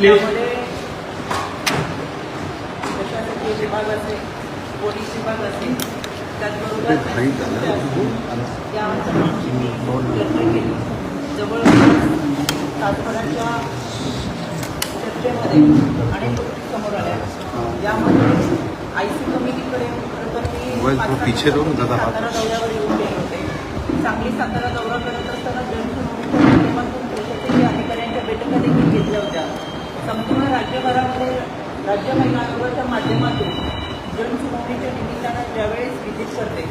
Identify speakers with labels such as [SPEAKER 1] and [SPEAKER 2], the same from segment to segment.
[SPEAKER 1] त्यामध्ये प्रशासकीय विभाग असेल पोलीस विभाग असेल त्याचबरोबर या सर्वांची मी चर्चा केली जवळपास तासभराच्या चर्चेमध्ये अनेक गोष्टी समोर आल्या यामध्ये आय सी कमिटीकडे खरं तर मी सातारा दौऱ्यावर येऊन गेले होते. सांगली सातारा दौरा करत असताना जनसुनावणीच्या माध्यमातून प्रशासकीय अधिकाऱ्यांच्या बैठका देखील घेतल्या होत्या. संपूर्ण राज्यभरामध्ये राज्य महिला आयोगाच्या माध्यमातून जनसुनावणीच्या निमित्तानं ज्यावेळेस व्हिजिट करते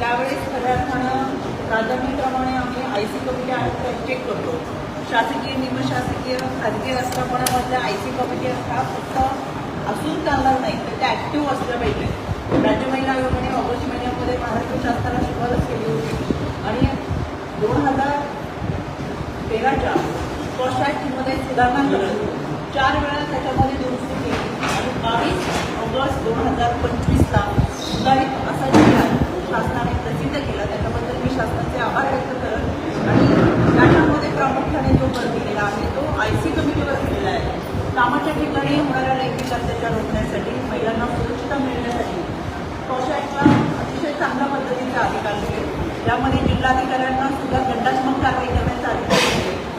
[SPEAKER 1] त्यावेळेस खऱ्या अर्थानं प्राधान्यक्रमाने आम्ही आय सी कमिटी आयोग चेक करतो. शासकीय निमशासकीय खाजगी आस्थापनामधल्या आय सी कमिटी हा फक्त असून चालणार नाही तर त्या ॲक्टिव्ह असल्या पाहिजे. राज्य महिला आयोगाने ऑगस्ट महिन्यामध्ये महाराष्ट्र शासनाला शिफारस केली होती. आणि दोन हजार तेराच्या फर्स्ट सुधारणा करत चार वेळा त्याच्यामध्ये दुरुस्ती केली. आणि बावीस ऑगस्ट दोन हजार पंचवीसला सुधारित असा जिल्हा शासनाने प्रसिद्ध केला. त्याच्याबद्दल मी शासनाचे आभार व्यक्त करत आणि त्याच्यामध्ये प्रामुख्याने जो भर दिलेला आहे तो आय सी कमिटीवर दिलेला आहे. कामाच्या ठिकाणी होणाऱ्या लैंगिक अत्याचार रोखण्यासाठी महिलांना सुरक्षितता मिळण्यासाठी कौशल्याचा अतिशय चांगल्या पद्धतीचे अधिकार दिले. त्यामध्ये जिल्हाधिकाऱ्यांना सुद्धा दंडात्मक कारवाई करण्याचा अधिकार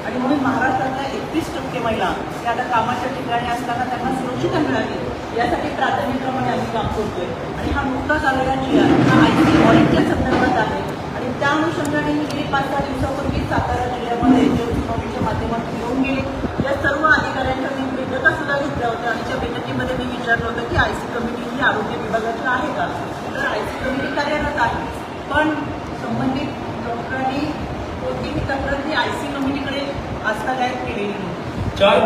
[SPEAKER 1] आणि म्हणून महाराष्ट्रातल्या एकतीस टक्के महिला या आता कामाच्या ठिकाणी असताना त्यांना सुरक्षितता मिळावी यासाठी प्राधान्यक्रमाने आम्ही काम करतोय. आणि हा नुकताच आलेला जी हा आय सी ऑडिटच्या संदर्भात आहे. आणि त्या अनुषंगाने मी गेली पाच सहा दिवसापूर्वी सातारा जिल्ह्यामध्ये जनसुनावणीच्या माध्यमातून येऊन गेले. या सर्व अधिकाऱ्यांच्या मी बैठका सुद्धा घेतल्या होत्या. आणि त्या बैठकीमध्ये मी विचारलं होतं की आय सी कमिटी ही आरोग्य विभागाची आहे का? तर आय सी कमिटी कार्यरत आहे. पण संबंधित डॉक्टरांनी कोणतीही तक्रार ही आय सी कमिटीकडे आस्थादायक केलेली नव्हती
[SPEAKER 2] चार.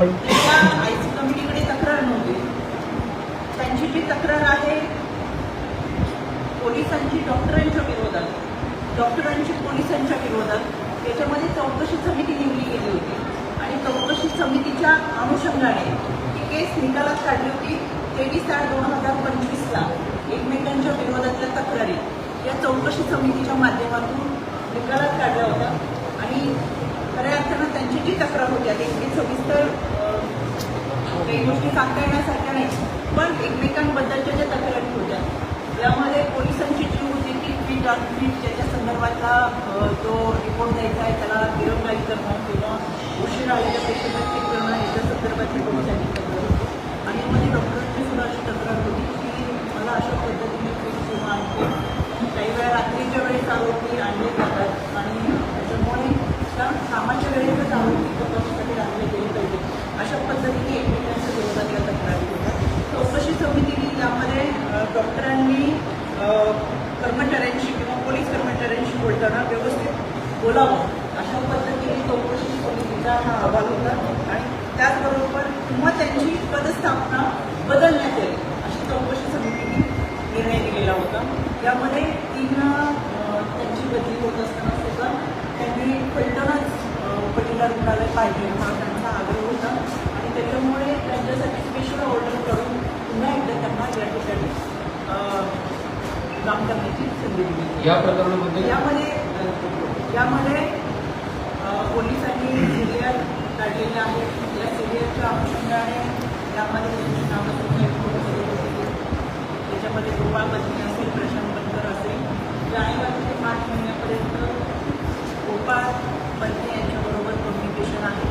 [SPEAKER 1] त्या आय सी कमिटीकडे तक्रार नव्हती त्यांची जी तक्रार आहे पोलिसांची डॉक्टरांच्या विरोधात डॉक्टरांची पोलिसांच्या विरोधात त्याच्यामध्ये चौकशी समिती नेमली गेली होती. आणि चौकशी समितीच्या अनुषंगाने ही केस निकालात काढली होती तेवीस आठ दोन हजार पंचवीसला. एकमेकांच्या विरोधातल्या तक्रारी या चौकशी समितीच्या माध्यमातून निकालात काढल्या होत्या. आणि खऱ्या अर्थानं त्यांची जी तक्रार होती आता इतकी सविस्तर काही गोष्टी सांगता येण्यासारख्या नाही पण एकमेकांबद्दलच्या ज्या तक्रारी होत्या त्यामध्ये पोलिसांची जी होती की फिट अनफिट ज्याच्या संदर्भातला जो रिपोर्ट द्यायचा आहे त्याला दिरंगाई करणं किंवा उशीर आलेल्या पेशंटला चेक करणं याच्या संदर्भातली पोलिसांची तक्रार होती. आणि मध्ये डॉक्टरांची सुद्धा अशी तक्रार होती की मला अशा पद्धतीने फिट किंवा अनफिट काही वेळा रात्रीच्या वेळेस आरोपी आणले जातात आणि त्याच्यामुळे त्या कामाच्या वेळेतच आरोपी तपासासाठी आणले गेले पाहिजे अशा पद्धतीने एकमेकांच्या विरोधात या तक्रारी होतात चौकशी समितीने त्यामध्ये अ, डॉक्टरांनी अ, कर्मचाऱ्यांशी किंवा पोलीस कर्मचाऱ्यांशी बोलताना व्यवस्थित बोलावं अशा पद्धतीने चौकशी समितीचा हा अहवाल होता आणि त्याचबरोबर किंवा त्यांची पदस्थापना बदलण्यात येईल अशी चौकशी समितीने निर्णय दिलेला होता यामध्ये तीन अ, त्यांची बदली होत असताना सुद्धा त्यांनी फलटणच अ, उपजिल्हा रुग्णालय पाहिजे हा त्यांचा आग्रह होता आणि त्याच्यामुळे त्यांच्यासाठी स्पेशल ऑर्डर करून पुन्हा एकदा त्यांना या ठिकाणी अ, काम करण्याची संधी दिली
[SPEAKER 2] या प्रकरणामध्ये?
[SPEAKER 1] यामध्ये यामध्ये पोलिसांनी सिरियल काढलेल्या आहेत या सिरियलच्या अनुषंगाने यामध्ये त्यांची नावं. त्याच्यामध्ये गोपाळ पत्नी असेल प्रशांत बनकर असेल. जानेवारी ते मार्च महिन्यापर्यंत गोपाळ पत्नी यांच्याबरोबर कम्युनिकेशन आहे.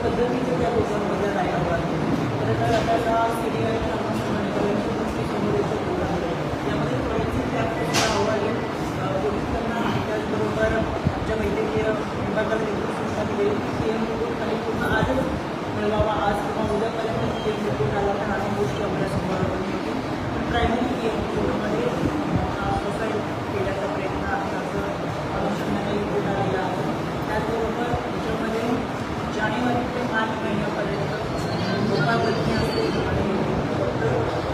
[SPEAKER 1] पद्धतीचे त्या लोकांमध्ये नाही तर आता सी डी आय गोष्टी समोर येतो यामध्ये फॉरेन्सिक लॅबचं अहवाल आहे. अ, पोलिसांना त्याचबरोबर आमच्या वैद्यकीय विभागाला देखील सूचना दिली की सीएम रिपोर्ट आणि पूर्ण आजच मिळवावा आज किंवा उद्यापर्यंत सीएम रिपोर्ट आला तर अनेक गोष्टी आपल्यासमोर आपण येतील पण प्रायमरी सीएम रिपोर्टमध्ये सुसाईड केल्याचा प्रयत्न आहे असं अनुषंगाने रिपोर्ट आलेला आहे त्याचबरोबर याच्यामध्ये जानेवारी ते मार्च महिन्यापर्यंत लोकांवरती असेल आणि डॉक्टर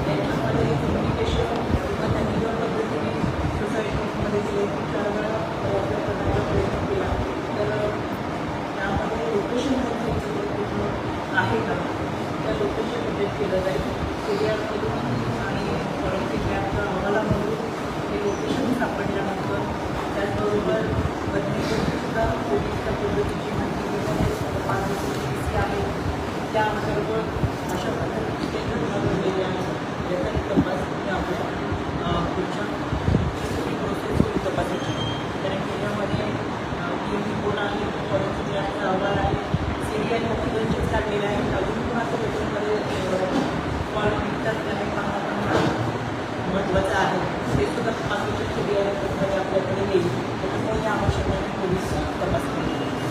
[SPEAKER 1] यांच्यामध्ये कम्युनिकेशन किंवा त्यांनी ज्या पद्धतीने सोसायटीमध्ये जे चार वेळा प्रयत्न करण्याचा प्रयत्न केला तर त्यामध्ये लोकेशन आहे का त्या लोकेशन अपडेट केलं जाईल सीरियामधून आणि फॉरेन्सिक लॅबच्या अहवालामधून हे लोकेशन सापडल्यानंतर त्याचबरोबर बदलीसुद्धा पोलीसच्या पद्धतीची माहिती घेण्याने पाच दिवसाची आहे त्या अंतर्गत अशा पद्धतीची केंद्र बनवलेली आहे याचा तपास मी आपल्या अ, पुढच्या प्रोसेस होईल तपासाची कारण की यामध्ये टीम रिपोर्ट आहे फॉरेन्सिक लॅबचा अहवाल आहे सीबीआय ऑफिसरचेच काढलेले आहेत अजून पण असं त्याच्यामध्ये कॉल निघतात ते आहे पाहणं पण महत्त्वाचं आहे ते सुद्धा तपासाच्या सीबीआय आपल्याकडे येईल त्याच्यामुळे या अनुषंगाने पोलीस तपास करतील
[SPEAKER 3] मॅडम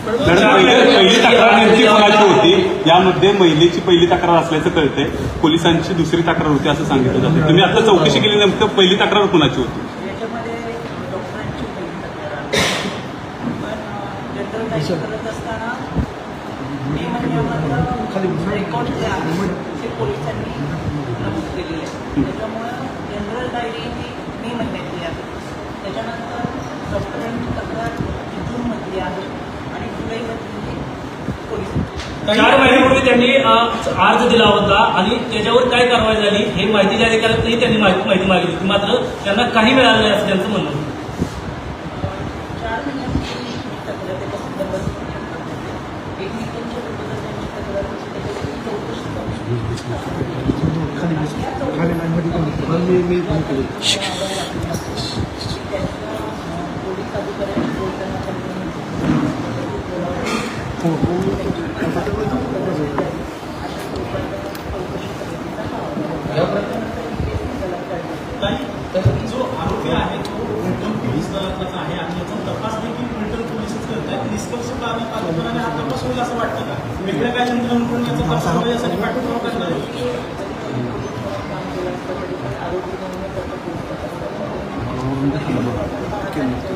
[SPEAKER 3] पहिली पहिली तक्रार नेमकी कोणाची होती? यामध्ये महिलेची पहिली तक्रार असल्याचं कळतंय. पोलिसांची दुसरी तक्रार होती असं सांगितलं जातं तुम्ही आता चौकशी केली नेमकं पहिली तक्रार कोणाची होती?
[SPEAKER 1] याच्यामध्ये डॉक्टरांची पहिली तक्रार आहे. पण जनरल डायट करत असताना मे महिन्यामधलं रेकॉर्ड जे आहे ते पोलिसांनी त्याच्यामुळं जनरल डायरी ही मे महिन्यातली आहे त्याच्यानंतर डॉक्टरांची तक्रार ही जूनमधली आहे आणि जुलैमधली पोलीस
[SPEAKER 2] चार महिन्यापूर्वी त्यांनी अर्ज दिला होता आणि त्याच्यावर काय कारवाई झाली हे माहिती जारी करतानाही त्यांनी माहिती माहिती मागितली होती मात्र त्यांना काही मिळालं नाही असं त्यांचं म्हणणं
[SPEAKER 1] चार महिन्यापूर्वी तक्रार त्याच्या संदर्भात एक मीटिंगच्या बद्दल त्यांची तक्रार होती त्याच्यासाठी चौकशी करू पोलीस
[SPEAKER 4] जो आरोपी आहे तो फलटण पोलीस दलातलाच आहे आणि याचा तपास देखील फिल्टर पोलीसच करत आहेत निष्पक्षपणे कागदपत्राने हा तपास होईल असं वाटतं का वेगळ्या काय यंत्रणांकडून याचा तपास व्हावा यासाठी पाठपुरावा करणार
[SPEAKER 1] आरोपी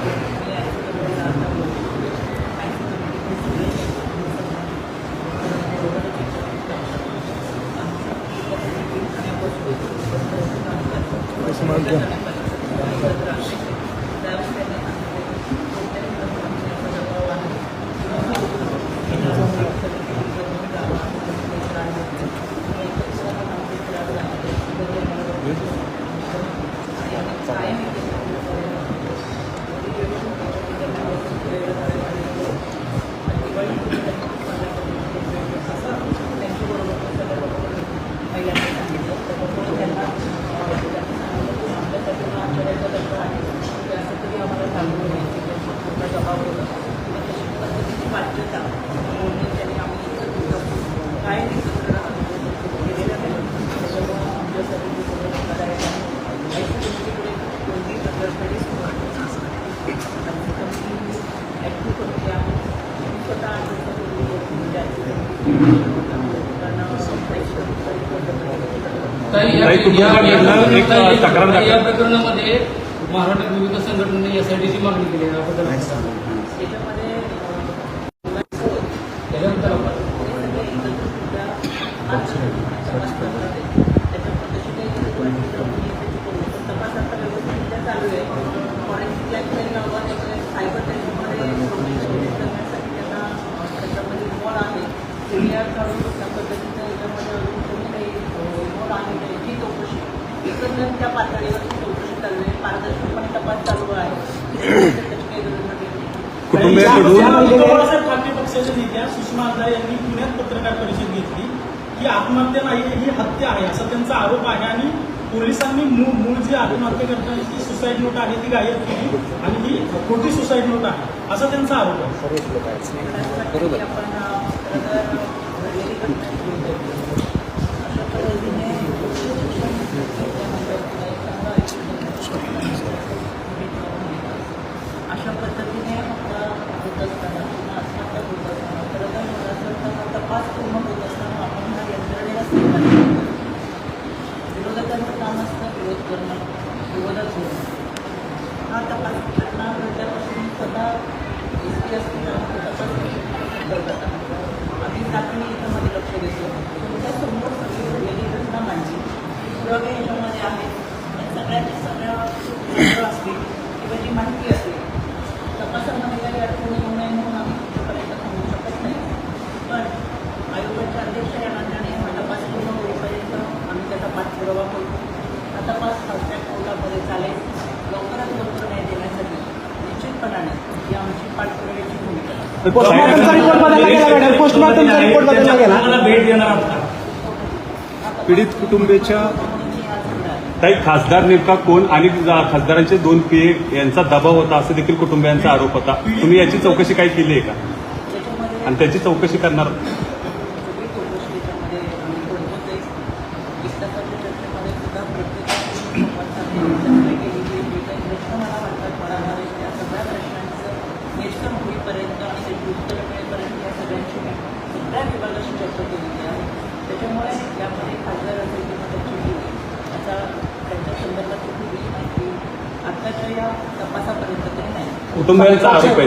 [SPEAKER 3] एक तक्रार
[SPEAKER 2] या प्रकरणामध्ये महाराष्ट्रात विविध संघटनांनी एसआयटीची मागणी केली आहे त्याच्यानंतर आपण
[SPEAKER 1] सगळे एकत्र सुद्धा तपास करतात. त्याच्यामुळे तशी काही गरज वाटली तर मी त्याची करू. पण तपास आता व्यवस्थितरित्या चालू आहे फॉरेन्सिक लॅबमध्ये लावून सायबर टेस्टमध्ये प्रोटेक्शन करण्यासाठी त्यांना अं, त्याच्यामध्ये इन्वॉल्व आहे सीनियर काढून त्या पद्धतीचं याच्यामध्ये अजून कोणी काही इन्वॉल्व आहे का याची चौकशी एकंदर त्या पातळीवरची चौकशी चालू आहे पारदर्शकपणे तपास चालू आहे त्याची काही गरज वाटली नाही
[SPEAKER 4] ठाकरे पक्षाच्या नेत्या सुषमा अंधारे यांनी पुण्यात पत्रकार परिषद घेतली. की आत्महत्या नाही ही हत्या आहे असा त्यांचा आरोप आहे आणि पोलिसांनी मूळ मूळ जी आत्महत्या करण्याची सुसाईड नोट आहे ती गायब केली आणि ही खोटी सुसाईड नोट आहे असा त्यांचा आरोप आहे
[SPEAKER 1] बरोबर आपण अं, खरं तर घडलेली घटना ही बोलतोय. अशा पद्धतीने अशा पद्धतीने आता होत असताना किंवा आत्महत्या होत असताना खरं तर मला असं वाटतं हा तपास पूर्ण होत असताना आपण ह्या यंत्रणेला स्वीकारलं विरोधकांचं काम असतं विरोध करणं विरोधात होणं हा तपास घटना घडल्यापासून स्वतः एस पी असतील तपास करतात आम्ही चाचणी याच्यामध्ये लक्ष देतो तुमच्यासमोर सगळी घडलेली घटना मांडली पुरावे ह्याच्यामध्ये आहेत आणि सगळ्यांच्या सगळ्या सूत्र असतील किंवा जी माहिती असेल तपासामध्ये काही अडचणी येऊ नये म्हणून आम्ही तुमच्यापर्यंत थांबू शकत नाही पण आयोगाचे अध्यक्ष या नात्याने हा तपास पूर्ण होईपर्यंत आम्ही त्याचा पाठपुरावा करू हा तपास फास्टॅग कोर्टामध्ये चालेल लवकरात लवकर न्याय देण्यासाठी निश्चितपणाने ही आमची पाठपुराव्याची भूमिका आहे
[SPEAKER 5] पोस्टमॉर्टमचा रिपोर्ट बदलला गेला मॅडम पोस्टमॉर्टमचा रिपोर्ट बदलला गेला.
[SPEAKER 2] भेट देणार?
[SPEAKER 3] पीडित कुटुंबियाच्या काही खासदार नेमका कोण आणि खासदारांचे दोन पीए यांचा दबाव होता असं देखील कुटुंबियांचा आरोप होता. तुम्ही याची चौकशी काय केली आहे का? आणि त्याची चौकशी करणार
[SPEAKER 1] सगळी चौकशी याच्यामध्ये आम्ही करतोच आहे वीस तासाच्या चर्चेमध्ये सुद्धा प्रत्येकाची संवाद साधणे, चर्चा केली गेली. जे काही प्रश्न मला वाटतात पडणार आहेत त्या सगळ्या प्रश्नांचं निरसन होईपर्यंत आणि त्याची उत्तरं मिळेपर्यंत या सगळ्यांची मी सगळ्या विभागाशी चर्चा केलेली आहे. त्याच्यामुळे यामध्ये खासदार असेल किंवा त्यांची मुलगी आता त्यांच्या संदर्भात कुठलीही माहिती? आत्ताच्या या तपासापर्यंत तरी नाही
[SPEAKER 3] कुटुंबियांचा आरोप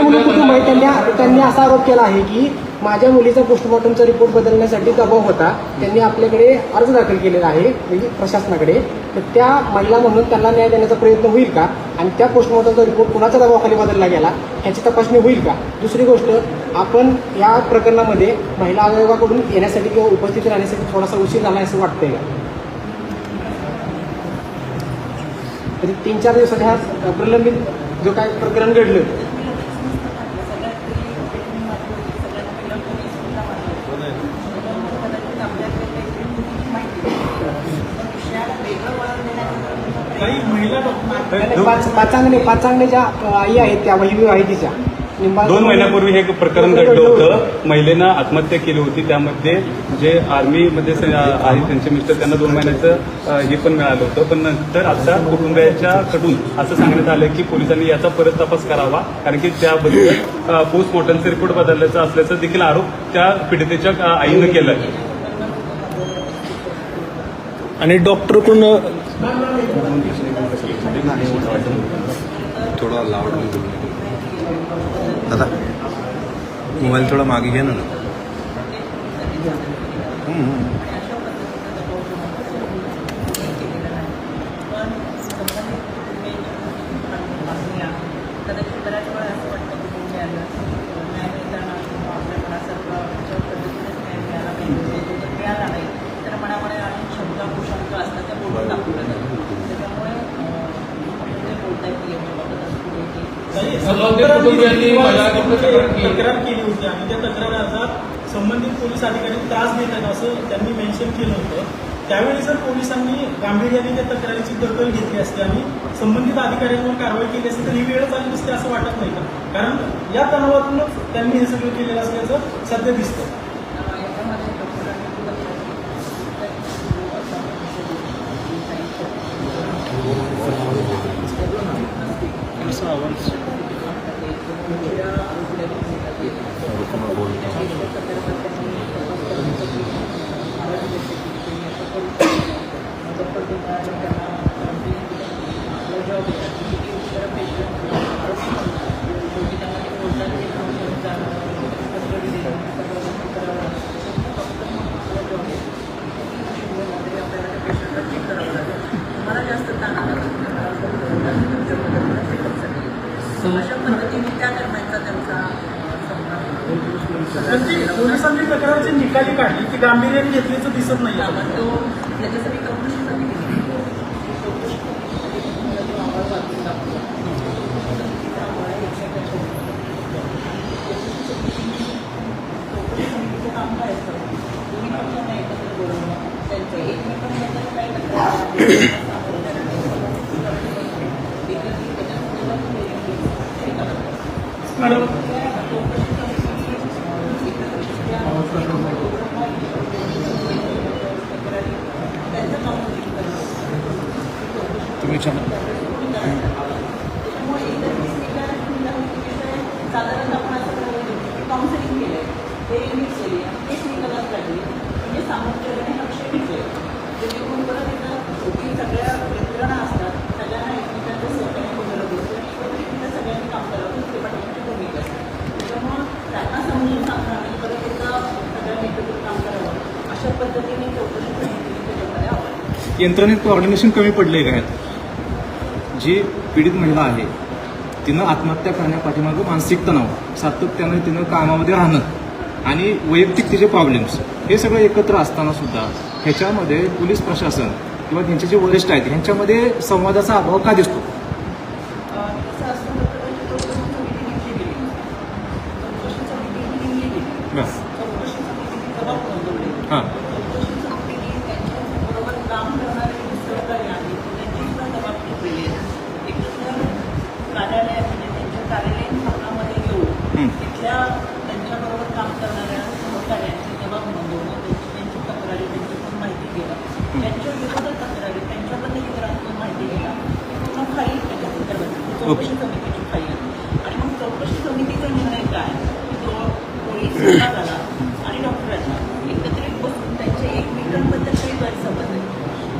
[SPEAKER 5] म्हणून कुटुंब आहे त्यांनी त्यांनी असा आरोप केला आहे की माझ्या मुलीचा पोस्टमॉर्टमचा रिपोर्ट बदलण्यासाठी दबाव होता. त्यांनी आपल्याकडे अर्ज दाखल केलेला आहे म्हणजे प्रशासनाकडे. तर त्या महिला म्हणून त्यांना न्याय देण्याचा प्रयत्न होईल का? आणि त्या पोस्टमॉर्टमचा रिपोर्ट कुणाच्या दबावाखाली बदलला गेला? ह्याची तपासणी होईल का? दुसरी गोष्ट आपण या प्रकरणामध्ये महिला आयोगाकडून येण्यासाठी किंवा उपस्थित राहण्यासाठी थोडासा उशीर झाला असं वाटतंय का तरी तीन चार दिवसात ह्या प्रलंबित जो काय प्रकरण घडलं
[SPEAKER 1] सगळ्यात पहिली मी माझी होती सगळ्यात पहिला पोलीस सुद्धा माझा त्याच्यामुळे कदाचित आपल्याकडे काहीतरी चुकीची माहिती आहे. पण विषयाला वेगळं वळण देण्याचा
[SPEAKER 4] काही महिला डॉक्टर
[SPEAKER 5] आणि पाच पाचांगणे पाचांगणेच्या आई आहेत त्या विवाहितीच्या निंबाळकर-
[SPEAKER 3] दोन महिन्यापूर्वी हे प्रकरण घडलं होतं. महिलेनं आत्महत्या केली होती. त्यामध्ये जे आर्मीमध्ये स- आहे त्यांचे मिस्टर त्यांना दोन महिन्याचं हे पण मिळालं होतं. पण नंतर आता कुटुंबियाच्या कडून असं सांगण्यात आलं की पोलिसांनी याचा परत तपास करावा. कारण की त्याबद्दल पोस्टमॉर्टमचा रिपोर्ट बदलल्याचा असल्याचा देखील आरोप त्या पीडितेच्या आईनं केला
[SPEAKER 6] आणि डॉक्टर कोण थोडा लावड दादा मोबाईल थोडा मागे घे ना
[SPEAKER 1] कुटुंबियांनी
[SPEAKER 2] महिला तक्रार केली.
[SPEAKER 4] होती आणि त्या तक्राराचा संबंधित पोलीस अधिकारी त्रास देत आहेत असं त्यांनी मेन्शन केलं होतं. त्यावेळी जर पोलिसांनी गांभीर्याने त्या तक्रारीची दखल घेतली असती आणि संबंधित अधिकाऱ्यांवर कारवाई केली असती तर ही वेळच आली नसते असं वाटत नाही का? कारण या तणावातूनच त्यांनी हे सगळं केलेलं असल्याचं सध्या दिसतं
[SPEAKER 1] याच्यामध्ये डॉक्टरांनी खूप लक्षात आपला जॉब आहे किती उशिरा पेशंट आरोग्य म्हणतात शेवटी त्यामध्ये कोर्टात जे फंक्शनचा कस्टडी देणं सगळं करावं लागतं फक्त आपला जॉब आहे किती उशीर झाला तरी आपल्याला त्या पेशंटला चेक करावं लागेल तुम्हाला जास्त ताण आला तर तुम्हाला तुमच्या पद्धतीनं चेकअपसाठी अशा पद्धतीने त्या दरम्यानचा त्यांचा अं, संवाद
[SPEAKER 4] पण ती पोलिसांनी तक्रारची निकाली काढली ती गांभीर्याने घेतल्याचं दिसत नाही
[SPEAKER 1] आपण तो त्याच्यासाठी चौकशी समिती नेमली. चौकशी समितीमध्ये तुम्हाला जो अहवाल वाचून दाखवला. चौकशी समितीचा अहवाल आहे एकशे एकाहत्तर. चौकशी समितीचं काम काय असतं दोन्ही पक्षांना एकत्र बोलवणं त्यांचं एकमेकांबद्दल काही तक्रार आहे, सामोरं जाणं. एकत्रित त्याच्यासंदर्भात hearing घेणं. हे करावं.
[SPEAKER 4] मॅडम
[SPEAKER 1] चौकशी समिती तक्रारी त्यांचं काउन्सिलिंग करणं
[SPEAKER 6] तुम्ही विचारा.
[SPEAKER 1] साधारण आपण असं करावं काउन्सिलिंग केलंय ते नीट केली आणि तेच निकालात काढली म्हणजे सामोपचाराने लक्ष घेतलंय जेणेकरून परत एकदा सगळ्या यंत्रणा असतात सगळ्यांना एकमेकांचं सहकार्य होणारं दिसतं आणि एकत्रितरित्या सगळ्यांनी काम करावं ही डिपार्टमेंटची भूमिका असते त्याच्यामुळं त्यांना समजून सांगणं आणि परत एकदा सगळ्यांनी एकत्रित काम करावं अशा पद्धतीने चौकशी
[SPEAKER 6] यंत्रणेत कॉर्डिनेशन कमी पडले का जी पीडित महिला आहे तिनं आत्महत्या करण्यापाठीमागं मानसिक तणाव सातत्यानं तिनं कामामध्ये राहणं आणि वैयक्तिक तिचे प्रॉब्लेम्स हे सगळं एकत्र असताना सुद्धा ह्याच्यामध्ये पोलीस प्रशासन किंवा त्यांचे जे वरिष्ठ आहेत ह्यांच्यामध्ये संवादाचा अभाव का दिसतो
[SPEAKER 1] तसं असतं तर कदाचित चौकशी समिती नेमली गेली चौकशी समिती ही नेमली गेली
[SPEAKER 6] बस
[SPEAKER 1] चौकशी समितीने जबाब नोंदवले
[SPEAKER 6] हां
[SPEAKER 1] चौकशी समितीने त्यांच्याबरोबर काम करणारे जे सहकारी आहेत त्यांची सुद्धा जबाब घेतलेली आहे एकत्र कार्यालय म्हणजे त्यांच्या कार्यालयीन भवनामध्ये येऊन
[SPEAKER 6] हं.
[SPEAKER 1] तिथल्या त्यांच्याबरोबर काम करणाऱ्या सहकार्यांची जबाब नोंदवणं त्यांची त्यांची तक्रारी त्यांच्याकडून माहिती घेणं त्यांच्या विरोधात तक्रारी त्यांच्याबद्दल इतरांकडून माहिती घेणं ही पूर्ण फाईल त्याच्यात अंतर्गत चौकशी समितीची फाईल आहे. आणि मग चौकशी समितीचा निर्णय काय की जो आणि डॉक्टरांना. एकत्रित बसून त्यांचे एकमेकांबद्दल काही गैरसमज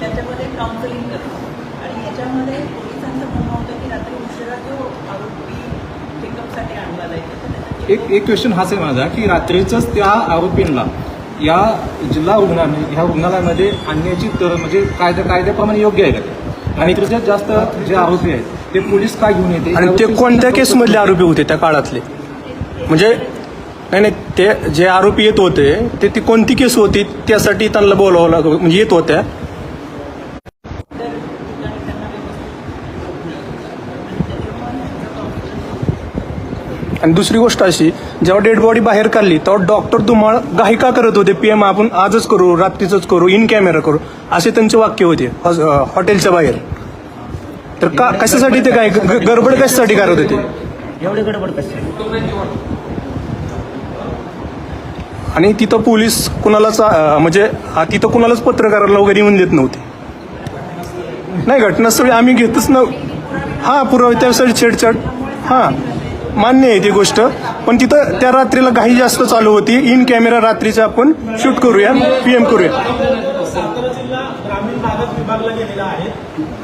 [SPEAKER 1] त्याच्यामध्ये काउन्सिलिंग करणं. आणि याच्यामध्ये पोलिसांचं म्हणणं होतं की रात्री उशिरा जो आरोपी चेकअपसाठी आणला जायचा
[SPEAKER 6] एक एक क्वेश्चन हाच आहे माझा की रात्रीचंच त्या आरोपींना या जिल्हा रुग्णालय ह्या रुग्णालयामध्ये आणण्याची तर म्हणजे कायद्या कायद्याप्रमाणे योग्य आहे का? आणि त्याच्यात जास्त जे आरोपी आहेत ते पोलीस का घेऊन येते?
[SPEAKER 7] आणि ते कोणत्या केसमधले आरोपी होते त्या काळातले? म्हणजे नाही नाही ते जे आरोपी येत होते ते ती कोणती केस होती त्यासाठी त्यांना बोलावं लाग म्हणजे येत होत्या.
[SPEAKER 1] आणि
[SPEAKER 7] दुसरी गोष्ट अशी जेव्हा डेड बॉडी बाहेर काढली तेव्हा डॉक्टर तुम्हाला घाई का करत होते पीएम आपण आजच करू रात्रीच करू इन कॅमेरा करू असे त्यांचे वाक्य होते हॉटेलच्या बाहेर. तर का कशासाठी ते काय गडबड कशासाठी करत होते?
[SPEAKER 8] एवढी गडबड कशी
[SPEAKER 7] आणि तिथं पोलीस कुणालाच म्हणजे तिथं कुणालाच पत्रकाराला वगैरे येऊन देत नव्हते. नाही घटनास्थळी आम्ही घेतच नव हां पुरावे त्यासाठी छेडछाड हां मान्य आहे ती गोष्ट. पण तिथं त्या रात्रीला घाई जास्त चालू होती. इन कॅमेरा रात्रीचं आपण शूट करूया पी एम करूया.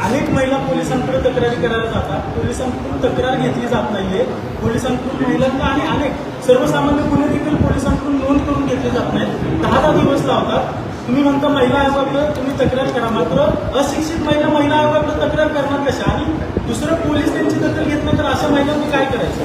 [SPEAKER 4] अनेक महिला पोलिसांकडे तक्रारी करायला जातात. पोलिसांकडून तक्रार घेतली जात नाहीये. पोलिसांकडून महिलांना आणि अनेक सर्वसामान्य गुन्हे देखील पोलिसांकडून नोंद करून घेतले जात नाहीत. दहा दहा दिवस लावतात. तुम्ही म्हणता महिला आयोगाकडे तुम्ही तक्रार करा. मात्र अशिक्षित महिला महिला आयोगाकडे तक्रार करणार कशा? आणि दुसरं पोलीस त्यांची दखल घेत नाही तर अशा महिलांनी काय करायचं?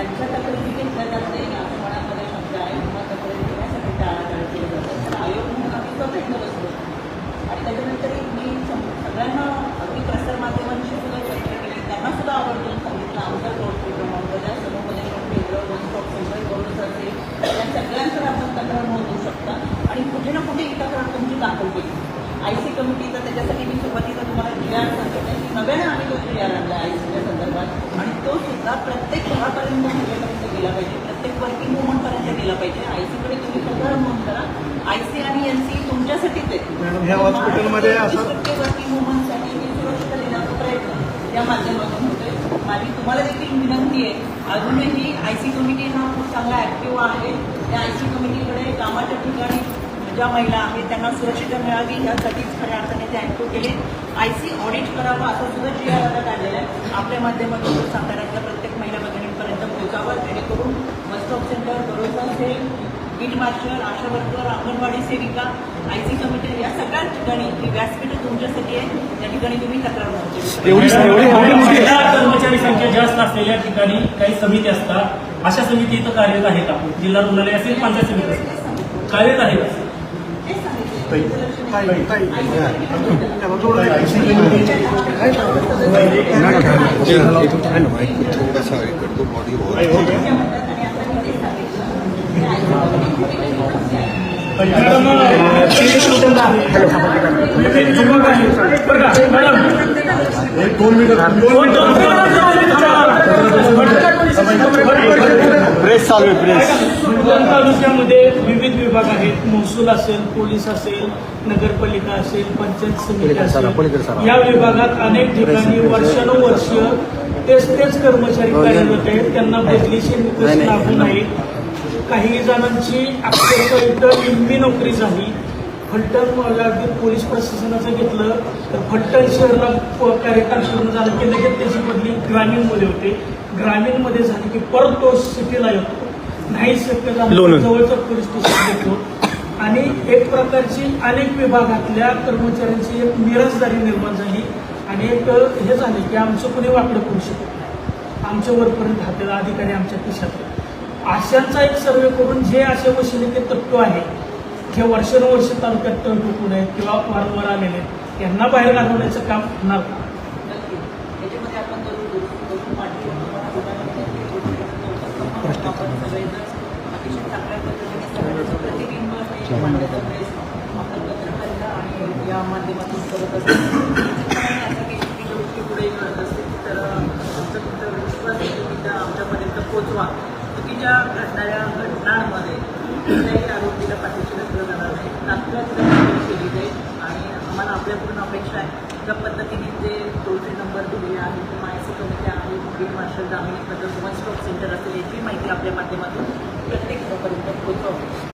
[SPEAKER 1] त्यांच्या तक्रारी घेतल्या जात नाही असं मनामध्ये शब्द आहे किंवा तक्रारी घेण्यासाठी टाळाटाळ केली जाते. तर आयोग म्हणून आम्ही तो स्वतःच बसलो आणि त्याच्यानंतर मी सगळ्यांना अगदी प्रसारमाध्यमांशी सुद्धा चर्चा केली. त्यांना सुद्धा आवर्जून सांगितलं आमचा रोड प्रोग्राम आमच्या समुपदेशन केंद्र वन स्टॉप सेंटर करूनच असेल त्या सगळ्यांकडे आपण तक्रार नोंदवू शकता. आणि कुठे ना कुठे ही तक्रार तुमची दाखल केली. आय सी कमिटीचा त्याच्यासाठी मी सुरुवातीचा तुम्हाला जी आर सांगितलं. की नव्यानं आम्ही तो जी आर आणला आय सीच्या संदर्भात. आणि तो सुद्धा प्रत्येक घरापर्यंत महिलेपर्यंत गेला पाहिजे प्रत्येक वर्किंग वुमनपर्यंत गेला पाहिजे आयसीकडे तुम्ही तक्रार नोंद करा आयसी आणि एनसी तुमच्यासाठीच आहे
[SPEAKER 4] हॉस्पिटलमध्ये असं-
[SPEAKER 1] वर्किंग वुमनसाठी मी सुरक्षित देण्याचा प्रयत्न या माध्यमातून होतोय. माझी तुम्हाला देखील विनंती आहे. अजूनही आयसी कमिटी हा खूप चांगला ऍक्टिव्ह आहे. त्या आयसी कमिटीकडे कामाच्या ठिकाणी ज्या महिला आहेत त्यांना सुरक्षितता मिळावी यासाठीच खऱ्या अर्थाने ते ऍक्टिव्ह केले. आयसी ऑडिट करावं असं सुद्धा जी आर आता काढलेलं आहे. आपल्या माध्यमातून प्रत्येक महिला पोहोचावं जेणेकरून बस स्टॉप सेंटर भरोसा असेल beat marshal ASHA worker anganwadi सेविका आयसी कमिटी या सगळ्या ठिकाणी ही व्यासपीठ तुमच्यासाठी आहे त्या ठिकाणी तुम्ही तक्रार
[SPEAKER 2] कर्मचारी संख्या जास्त असलेल्या ठिकाणी काही समिती असतात. अशा समिती इथं कार्यरत आहेत. आपण जिल्हा रुग्णालय असेल पंचायत समिती असेल. कार्यरत आहेत.
[SPEAKER 1] तेच सांगितलं
[SPEAKER 4] ताई, ताई, त्याला थोडं ICU
[SPEAKER 9] थोडासा हे करतो बॉडी
[SPEAKER 4] एक दोन
[SPEAKER 8] प्रेस चालू आहे प्रेस
[SPEAKER 10] फलटण तालुक्यामध्ये विविध विभाग आहेत महसूल असेल पोलीस असेल नगरपालिका असेल पंचायत समिती असेल या विभागात अनेक ठिकाणी वर्षानुवर्ष तेच तेच कर्मचारी कार्यरत आहेत त्यांना बदलीचे निकष लागू नाहीत काही जणांची अक्षरशः इथं निम्मी नोकरी झाली. फलटण अगदी पोलीस प्रशासनाचं घेतलं तर फलटण शहरला कार्यकाळ सुरू झाला की लगेच त्याची बदली ग्रामीणमध्ये होते. ग्रामीणमध्ये झाली की परत तो सिटीला येतो. नाही शक्य झालं
[SPEAKER 8] लोणंद.
[SPEAKER 10] तर जवळचं पोलीस स्टेशन येतो आणि एक प्रकारची अनेक विभागातल्या कर्मचाऱ्यांची एक मिरजदारी निर्माण झाली. आणि एक हे झाले की आमचं कोणी वाकडं करू शकत नाही. आमच्या वरपर्यंत हातेला अधिकारी आमच्या खिशात आहेत. अशांचा एक सर्वे करून जे असे वशिले तत्व आहे. जे वर्षानुवर्ष तालुक्यात तळ टुकून आहेत किंवा वारंवार आलेले आहेत यांना बाहेर घालवण्याचं काम होणार का?
[SPEAKER 1] नक्की याच्यामध्ये आपण जरूर करू पाठी आपण सगळे जर अतिशय चांगल्या पद्धतीने सगळ्यांचं प्रतिबिंब हे आपण पत्रकारिता आणि या माध्यमातून करत असतो आणि असं काही चुकीच्या गोष्टी पुढे करत असतील तर आमचा तुमचा विश्वास आहे की त्या आमच्यापर्यंत पोचवा चुकीच्या घडणाऱ्या घटनांमध्ये कुठल्याही आरोपीला पाठीशी घातलं जाणार नाही तात्काळ तिला कारवाई केली जाईल आणि आम्हाला आपल्याकडून अपेक्षा आहे ज्या पद्धतीने जे टोल नंबर दिलेले आहेत किंवा आय सी कमिटी आहे बीट मार्शल ग्रामीण पद्धत वन स्टॉप सेंटर असेल याची माहिती आपल्या माध्यमातून